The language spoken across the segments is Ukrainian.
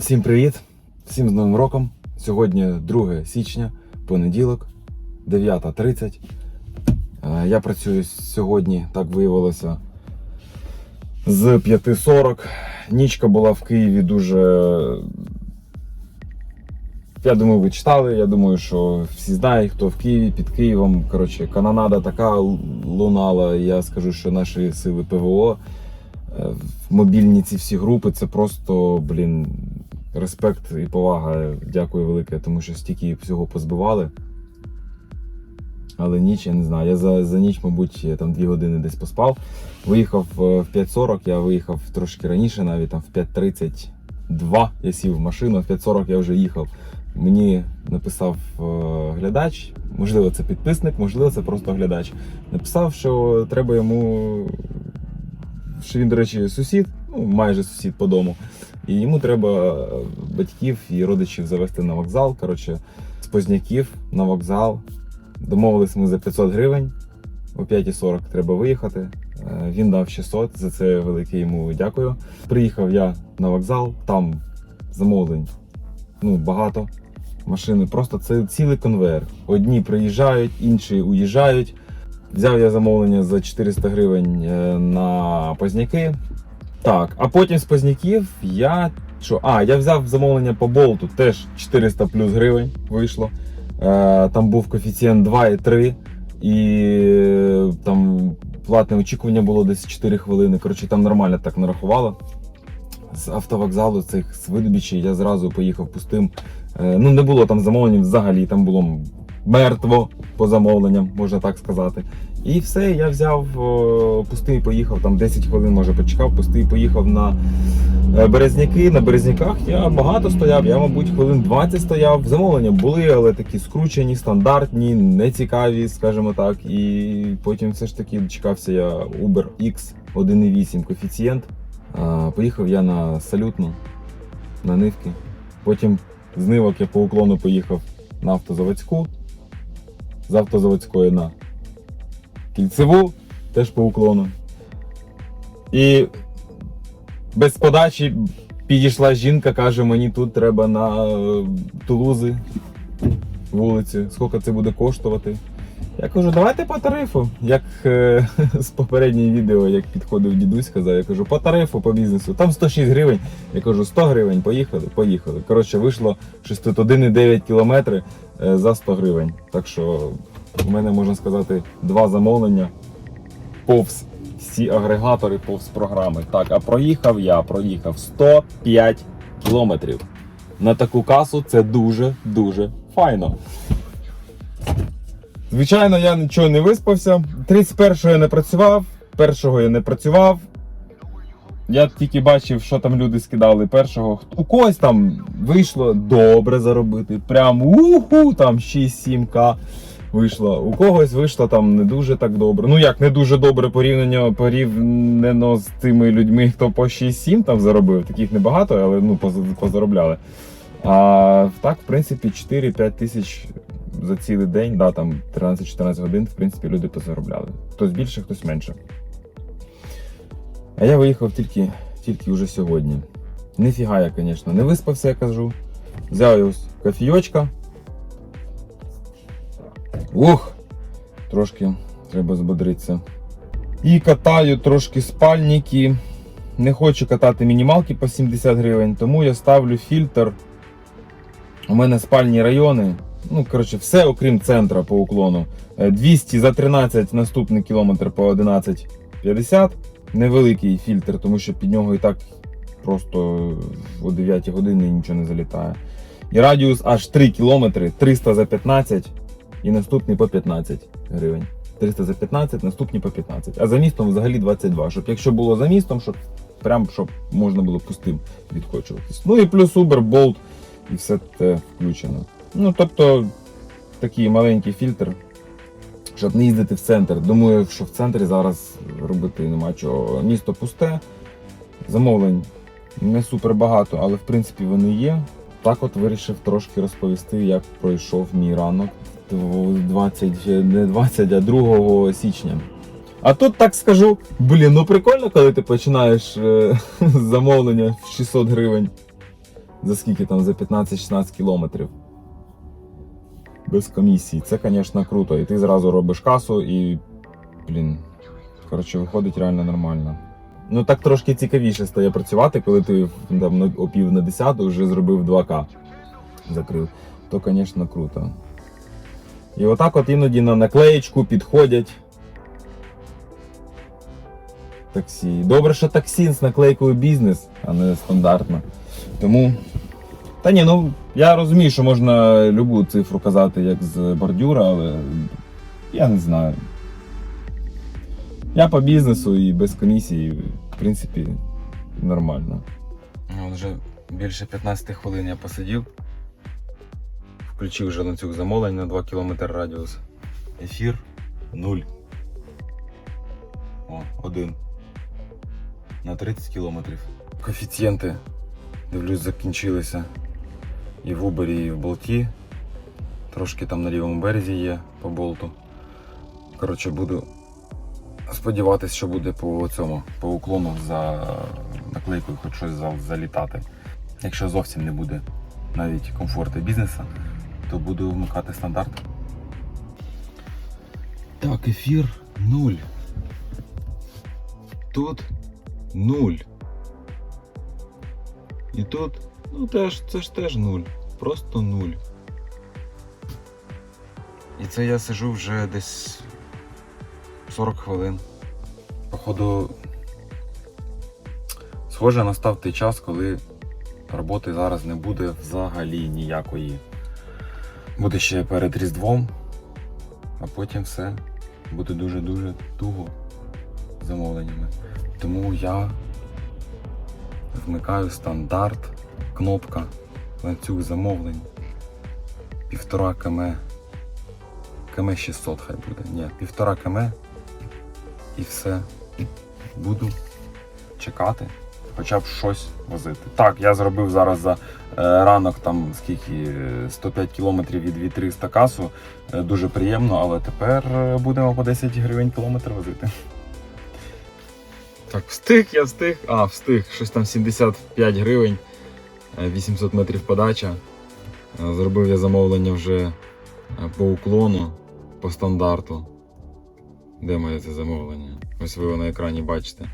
Всім привіт! Всім з Новим роком! Сьогодні 2 січня, понеділок, 9.30. Е, Я працюю сьогодні, так виявилося, з 5.40. Нічка була в Києві дуже. Я думаю, ви читали. Я думаю, що всі знають, хто в Києві під Києвом. Коротше, канонада така лунала. Я скажу, що наші сили ПВО е, мобільні ці всі групи це просто, блін, респект і повага. Дякую велике, тому що стільки всього позбивали. Але ніч, я не знаю. Я за, за ніч, мабуть, я там 2 години десь поспав. Виїхав е, в 5.40, я виїхав трошки раніше, навіть там в 5.32 я сів в машину, в 5.40 я вже їхав. Мені написав е, глядач, можливо, це підписник, можливо, це просто глядач. Написав, що треба йому, що він, до речі, сусід, ну майже сусід по дому. І йому треба е, батьків і родичів завести на вокзал. Коротше, з Позняків на вокзал. Домовились ми за 500 гривень. О 5.40 треба виїхати. Е, Він дав 600, за це велике йому дякую. Приїхав я на вокзал, там замовлень ну, багато. Машини, просто це цілий конвейер. Одні приїжджають, інші уїжджають. Взяв я замовлення за 400 гривень е, на Позняки. Так, а потім з Позняків я. Що? А, я взяв замовлення по болту, теж 400 плюс гривень вийшло. Е, там був коефіцієнт 2,3 і е, там платне очікування було десь 4 хвилини. Коротше, там нормально так нарахувало. З автовокзалу цих з Видобічі я зразу поїхав пустим. Е, ну, не було там замовлень взагалі, там було мертво по замовленням, можна так сказати. І все, я взяв пустий, поїхав там 10 хвилин, може почекав, пустий, поїхав на е, Березняки. На Березняках я багато стояв, я, мабуть, хвилин 20 стояв. Замовлення були, але такі скручені, стандартні, нецікаві, скажімо так. І потім все ж таки дочекався я Uber X 1.8 коефіцієнт. Поїхав я на салютну, на нивки. Потім з нивок я по уклону поїхав на автозаводську, з автозаводської на кільцеву, теж по уклону. І без подачі підійшла жінка, каже, мені тут треба на е, Тулузи вулиці. Скільки це буде коштувати? Я кажу, давайте по тарифу. Як е, з попереднього відео, як підходив дідусь, казав, я кажу, по тарифу, по бізнесу. Там 106 гривень. Я кажу, 100 гривень, поїхали, поїхали. Коротше, вийшло щось тут 1,9 кілометри е, за 100 гривень. Так що у мене можна сказати два замовлення повз всі агрегатори, повз програми. Так, а проїхав я, проїхав 105 кілометрів. На таку касу це дуже-дуже файно. Звичайно, я нічого не виспався. 31-го я не працював, 1-го я не працював. Я тільки бачив, що там люди скидали першого. У когось там вийшло добре заробити. Прям уху, там 6-7к вийшло. У когось вийшло там не дуже так добре. Ну як не дуже добре порівняно порівняно з тими людьми, хто по 6-7 там заробив. Таких небагато, але ну позаробляли. А так, в принципі, 4-5 тисяч за цілий день, да, там 13-14 годин, в принципі, люди позаробляли. Хтось більше, хтось менше. А я виїхав тільки, тільки вже сьогодні. Ніфіга я, звісно, не виспався, я кажу. Взяв ось кофійочка. Ух! Трошки треба збодритися. І катаю трошки спальники. Не хочу катати мінімалки по 70 гривень, тому я ставлю фільтр. У мене спальні райони. Ну, коротше, все окрім центра по уклону. Е, 200 за 13 наступний кілометр по 11,50. Невеликий фільтр, тому що під нього і так просто о 9 годині нічого не залітає. І радіус аж 3 кілометри, 300 за 15 і наступний по 15 гривень. 300 за 15, наступні по 15. А за містом взагалі 22. Щоб якщо було за містом, щоб прям щоб можна було пустим відкочуватись. Ну і плюс Uber, Bolt і все те включено. Ну, тобто, такий маленький фільтр, щоб не їздити в центр. Думаю, що в центрі зараз робити нема чого. Місто пусте, замовлень не супер багато, але в принципі вони є. Так от вирішив трошки розповісти, як пройшов мій ранок 20, не 20, а 2 січня. А тут так скажу, блін, ну прикольно, коли ти починаєш е, замовлення в 600 гривень. за скільки там, за 15-16 кілометрів. Без комісії. Це, звісно, круто. І ти зразу робиш касу і. Блін. Коротше, виходить реально нормально. Ну так трошки цікавіше стає працювати, коли ти там о на 10 вже зробив 2К. Закрив. То, звісно, круто. І отак от іноді на наклеєчку підходять. Таксі. Добре, що таксі з наклейкою бізнес, а не стандартно. Тому. Та ні, ну я розумію, що можна любу цифру казати як з бордюра, але я не знаю. Я по бізнесу і без комісії, в принципі, нормально. Ну, Вже більше 15 хвилин я посидів. Включив вже ланцюг замовлень на 2 км радіус. Ефір 0. О, один. На 30 кілометрів. Коефіцієнти, дивлюсь, закінчилися і в Uber, і в болті. Трошки там на лівому березі є по болту. Коротше, буду сподіватися, що буде по цьому, по уклону за наклейкою хоч щось залітати. Якщо зовсім не буде навіть комфорту бізнесу, то буду вмикати стандарт. Так, ефір 0. Тут 0. І тут, ну теж, це ж теж 0. Просто 0. І це я сижу вже десь 40 хвилин. Походу, схоже, настав той час, коли роботи зараз не буде взагалі ніякої. Буде ще перед Різдвом, а потім все буде дуже-дуже туго замовленнями. Тому я вмикаю стандарт, кнопка, ланцюг замовлень, півтора км, км 600 хай буде. Ні, півтора км і все. Буду чекати, хоча б щось возити. Так, я зробив зараз за е, ранок там скільки е, 105 кілометрів від 2300 касу. Е, Дуже приємно, але тепер е, будемо по 10 гривень кілометр возити. Так, встиг, я встиг. А, встиг. Щось там 75 гривень, е, 800 метрів подача. Зробив я замовлення вже по уклону, по стандарту. Де моє це замовлення? Ось ви на екрані бачите.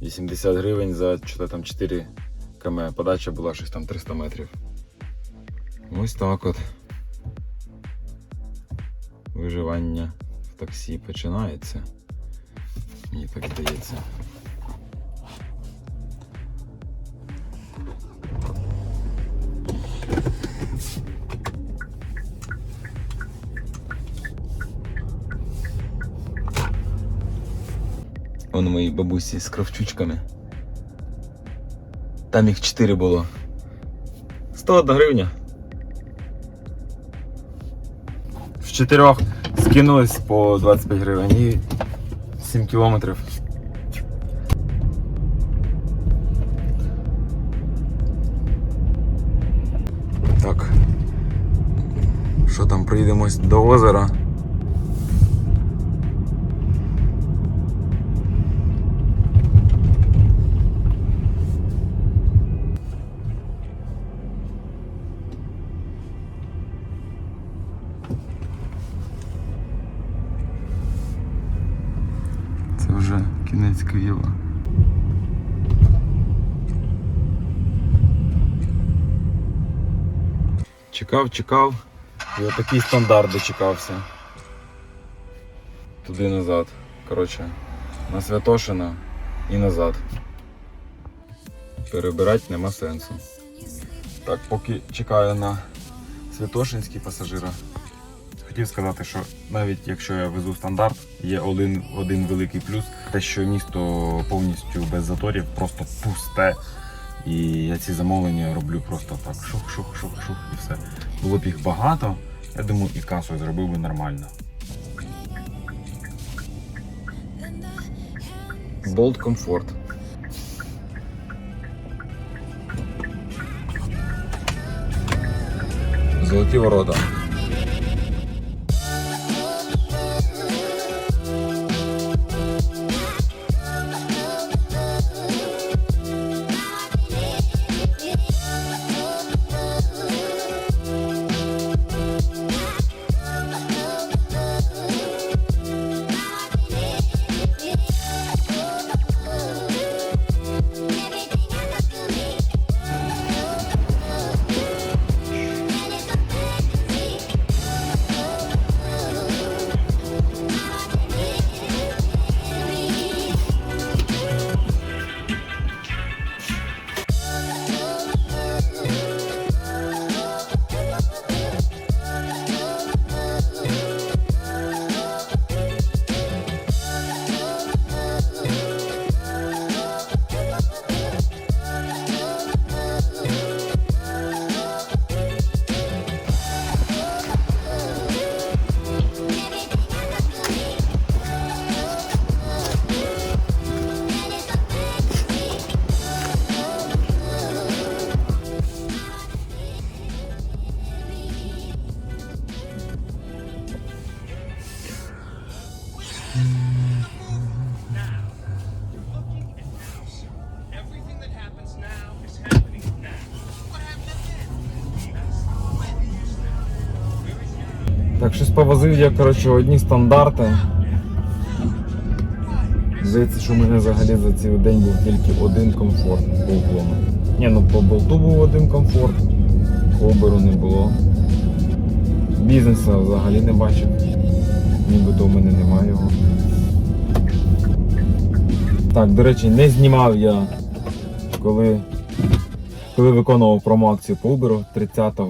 80 гривень за там 4 км. Подача була щось там 300 метрів. Ось так от. Виживання в таксі починається. Мені так здається. Вон мої бабусі з кравчучками. Там їх 4 було. 101 гривня. В чотирьох скинулись по 25 гривень і 7 кілометрів. Так. Що там, приїдемось до озера. Києва. Чекав, чекав. І отакий стандарт дочекався. Туди назад. Коротше, на Святошина і назад. Перебирати нема сенсу. Так, поки чекаю на Святошинські пасажира. Хотів сказати, що навіть якщо я везу стандарт, є один, один великий плюс, те, що місто повністю без заторів, просто пусте. І я ці замовлення роблю просто так. Шух-шух-шух-шух і все. Було б їх багато, я думаю, і касу зробив би нормально. Bolt Comfort. Золоті ворота. Так, щось повозив я, коротше, одні стандарти. Здається, що в мене взагалі за цей день був тільки один комфорт по уклону. Ні, ну по болту був один комфорт, оберу не було. Бізнеса взагалі не бачив. Нібито в мене немає його. Так, до речі, не знімав я, коли, коли виконував промо-акцію по Uber 30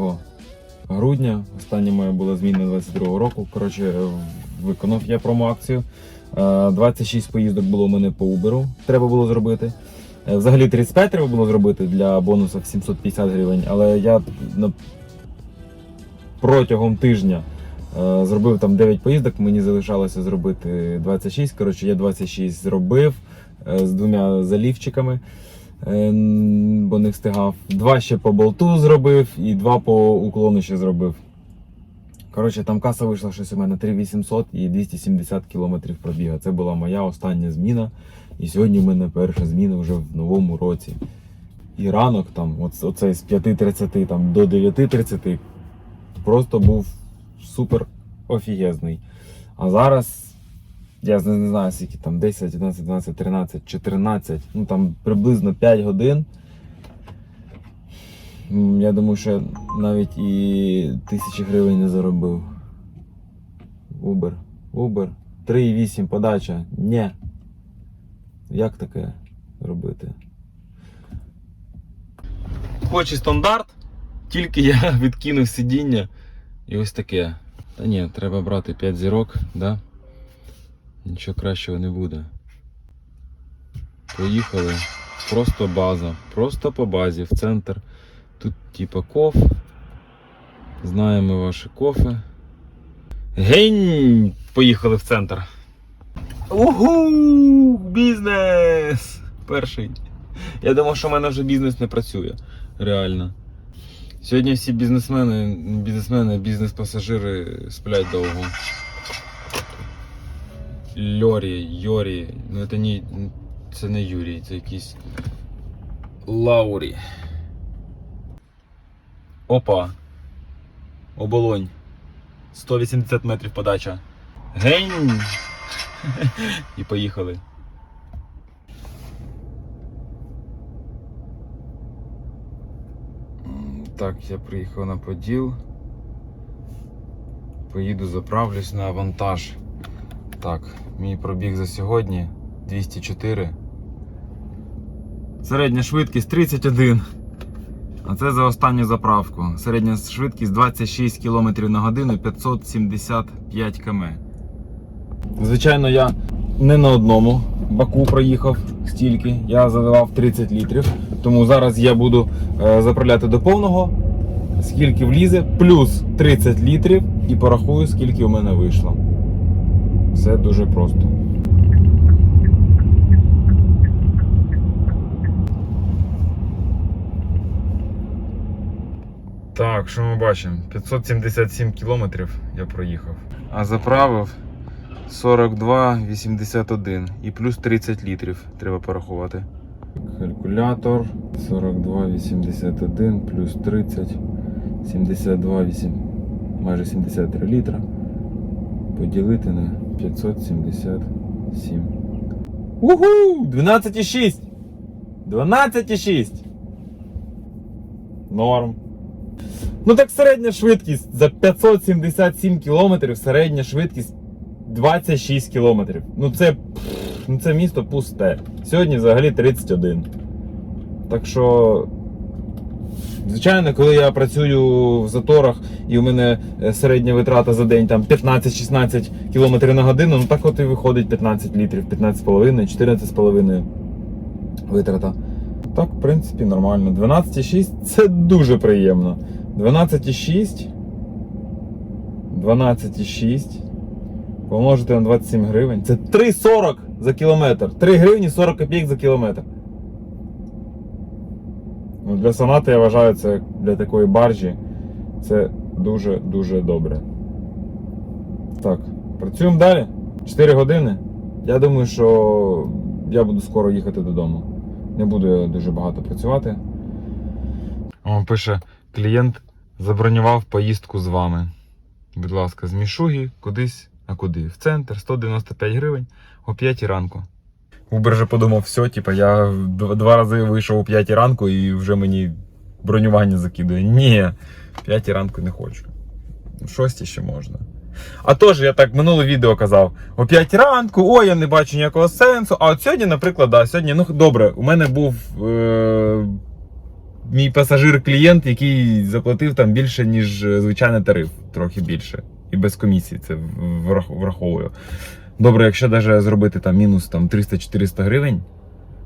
грудня. Остання моя була зміна 22-го року. Коротше, виконав я промо-акцію. Е, 26 поїздок було у мене по Uber, треба було зробити. Е, Взагалі 35 треба було зробити для бонусів 750 гривень, але я протягом тижня е, зробив там 9 поїздок, мені залишалося зробити 26. Коротше, я 26 зробив е, з двома залівчиками, е, бо не встигав. Два ще по болту зробив і два по уклону ще зробив. Коротше, там каса вийшла щось у мене 3800 і 270 кілометрів пробіга. Це була моя остання зміна. І сьогодні в мене перша зміна вже в новому році. І ранок там, оц- оцей з 5.30 там, до 9.30 просто був супер офігезний. А зараз я не, знаю, скільки там 10, 11, 12, 13, 14, ну там приблизно 5 годин. Я думаю, що навіть і тисячі гривень не заробив. Uber. Uber. 3,8 подача. Ні. Як таке робити? Хоч і стандарт, тільки я відкинув сидіння і ось таке. Та ні, треба брати 5 зірок, да? Нічого кращого не буде. Поїхали. Просто база. Просто по базі в центр. Тут типа коф. Знаємо ваші кофе. Гень! Поїхали в центр. Угу! Бізнес! Перший. Я думав, що в мене вже бізнес не працює. Реально. Сьогодні всі бізнесмени, бізнесмени, бізнес-пасажири сплять довго. Льорі, Йорі. Ну це не, це не Юрій, це якийсь Лаурі. Опа. Оболонь. 180 метрів подача. Гень! І поїхали. Так, я приїхав на Поділ. Поїду заправлюсь на вантаж. Так, мій пробіг за сьогодні 204. Середня швидкість 31. А це за останню заправку. Середня швидкість 26 км на годину 575 км. Звичайно, я не на одному баку проїхав стільки. Я заливав 30 літрів. Тому зараз я буду е, заправляти до повного, скільки влізе, плюс 30 літрів і порахую, скільки у мене вийшло. Все дуже просто. Так, що ми бачимо? 577 кілометрів я проїхав. А заправив 42,81 і плюс 30 літрів треба порахувати. Калькулятор 42,81 плюс 30, 72,8, майже 73 літра. Поділити на 577. Угу! 12,6! 12,6! Норм. Ну так середня швидкість за 577 кілометрів, середня швидкість 26 кілометрів. Ну це, ну це місто пусте. Сьогодні взагалі 31. Так що, звичайно, коли я працюю в заторах і у мене е, середня витрата за день там 15-16 км на годину, ну так от і виходить 15 літрів, 15,5, 14,5 витрата. Так, в принципі, нормально. 12,6 це дуже приємно. 12,6. 12,6. Помножити на 27 гривень. Це 3,40 за кілометр. 3 гривні 40 копійок за кілометр. Ну, для сонати я вважаю це для такої баржі. Це дуже-дуже добре. Так, працюємо далі. 4 години. Я думаю, що я буду скоро їхати додому. Не буду дуже багато працювати. О, пише, клієнт забронював поїздку з вами. будь ласка, з Мішуги кудись, а куди? В центр 195 гривень о 5 ранку. Убер же подумав, все, типа, я два рази вийшов о 5 ранку і вже мені бронювання закидує. Ні, 5 ранку не хочу. В 6 ще можна. А тож я так минуле відео казав: о 5 ранку, ой, я не бачу ніякого сенсу. А от сьогодні, наприклад, да, сьогодні, ну добре, у мене був е- мій пасажир-клієнт, який заплатив там більше, ніж е, звичайний тариф, трохи більше. І без комісії це врах- враховую. Добре, якщо навіть зробити там мінус там 300-400 гривень,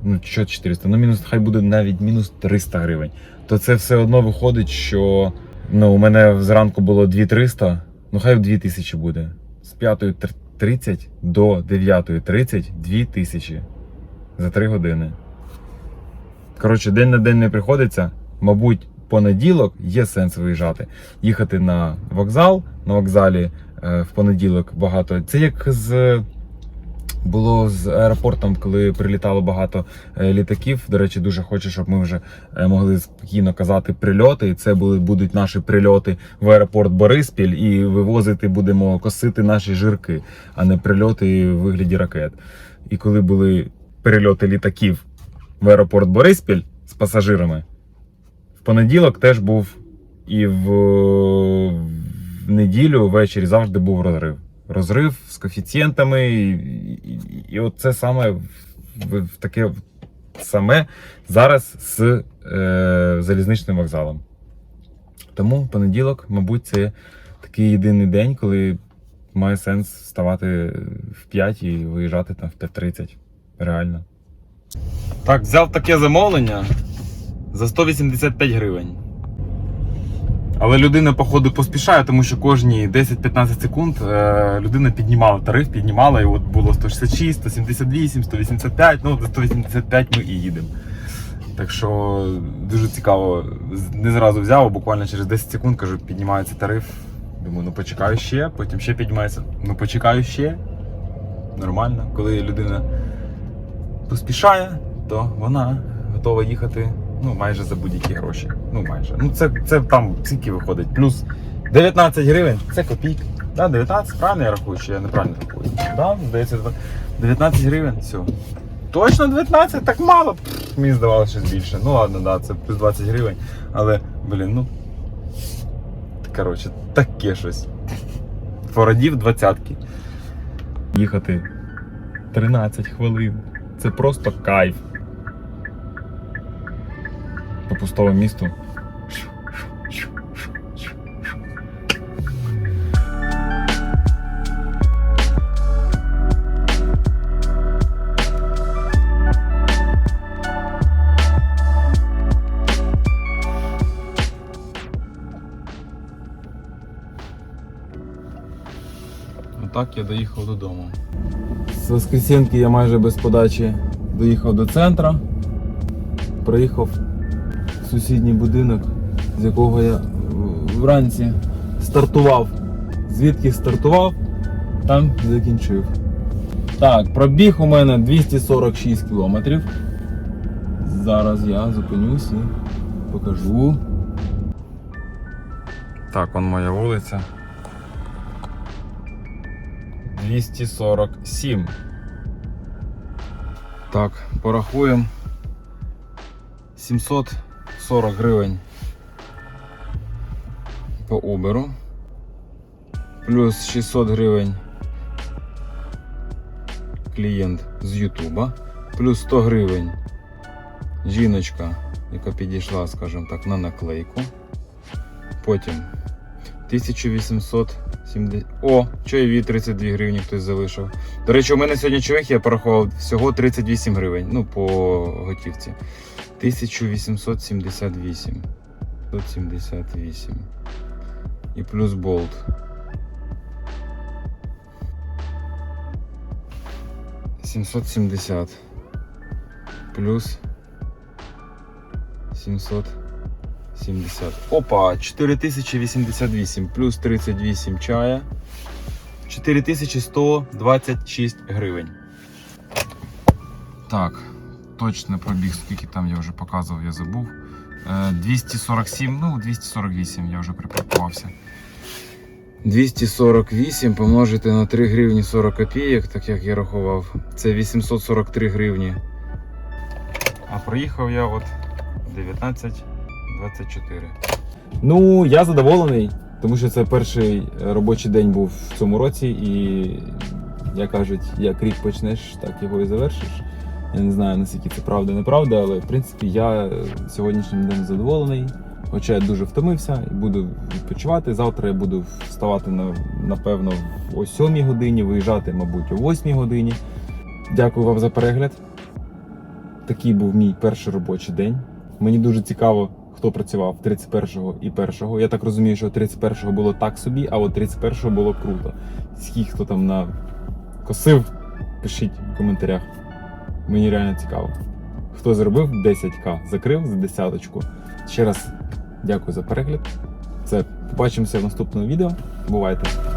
ну що 400, ну мінус хай буде навіть мінус 300 гривень, то це все одно виходить, що ну, у мене зранку було 2300, ну хай 2000 буде. З 5.30 до 9.30 2000 за 3 години. Коротше, день на день не приходиться. Мабуть, понеділок є сенс виїжджати. Їхати на вокзал. На вокзалі е, в понеділок багато. Це як з. Було з аеропортом, коли прилітало багато е, літаків. До речі, дуже хочу, щоб ми вже е, могли спокійно казати прильоти. І це були, будуть наші прильоти в аеропорт Бориспіль, і вивозити будемо косити наші жирки, а не прильоти в вигляді ракет. І коли були перельоти літаків в аеропорт Бориспіль з пасажирами, в понеділок теж був і в, в неділю ввечері завжди був розрив. Розрив з коефіцієнтами, і, і, і от саме в, в таке саме зараз з е, залізничним вокзалом. Тому понеділок, мабуть, це такий єдиний день, коли має сенс вставати в 5 і виїжджати там в 5.30. Реально. Так, взяв таке замовлення за 185 гривень. Але людина, походу, поспішає, тому що кожні 10-15 секунд е, людина піднімала тариф, піднімала, і от було 166, 178, 185, ну до 185 ми і їдемо. Так що дуже цікаво. Не зразу взяв, а буквально через 10 секунд кажу, піднімається тариф. Думаю, ну почекаю ще, потім ще піднімається. Ну почекаю ще. Нормально. Коли людина поспішає, то вона готова їхати ну, майже за будь-які гроші. Ну, майже. Ну, це, це там скільки виходить. Плюс 19 гривень це копійка. Да, 19, правильно я рахую, чи я неправильно рахую? Да, здається, 19 гривень, все. Точно 19? Так мало. Пф, Мені здавалося щось більше. Ну ладно, да, це плюс 20 гривень. Але, блін, ну. Коротше, таке щось. Порадів двадцятки. Їхати 13 хвилин. Це просто кайф. По пустому місту. Отак я доїхав додому. З Воскресенки я майже без подачі доїхав до центра. Проїхав в сусідній будинок, з якого я вранці стартував. Звідки стартував, там закінчив. Так, пробіг у мене 246 кілометрів. Зараз я зупинюсь і покажу. Так, он моя вулиця. 247. Так, порахуємо. 740 гривень по Uber. Плюс 600 гривень клієнт з Ютуба. Плюс 100 гривень жіночка, яка підійшла, скажімо так, на наклейку. Потім 1870. О, чайові 32 гривні хтось залишив. До речі, у мене сьогодні чоловік я порахував всього 38 гривень. Ну, по готівці. 1878. 178. І плюс болт. 770. Плюс 770. Опа, 4088 плюс 38 чая. 4126 гривень. Так, точно пробіг, скільки там я вже показував, я забув. Е, 247, ну 248 я вже припаркувався. 248 помножити на 3 гривні 40 копійок, так як я рахував, це 843 гривні. А проїхав я от 19,24. Ну, я задоволений, тому що це перший робочий день був в цьому році, і як кажуть, як рік почнеш, так його і завершиш. Я не знаю, наскільки це правда, неправда, але в принципі я сьогоднішнім днем задоволений. Хоча я дуже втомився і буду відпочивати. Завтра я буду вставати на, напевно о 7 годині, виїжджати, мабуть, о 8 годині. Дякую вам за перегляд. Такий був мій перший робочий день. Мені дуже цікаво, хто працював 31-го і 1-го. Я так розумію, що 31-го було так собі, а от 31-го було круто. Скільки хто там на косив, пишіть в коментарях. Мені реально цікаво. Хто зробив 10к, закрив за десяточку. Ще раз дякую за перегляд. Це побачимося в наступному відео. Бувайте!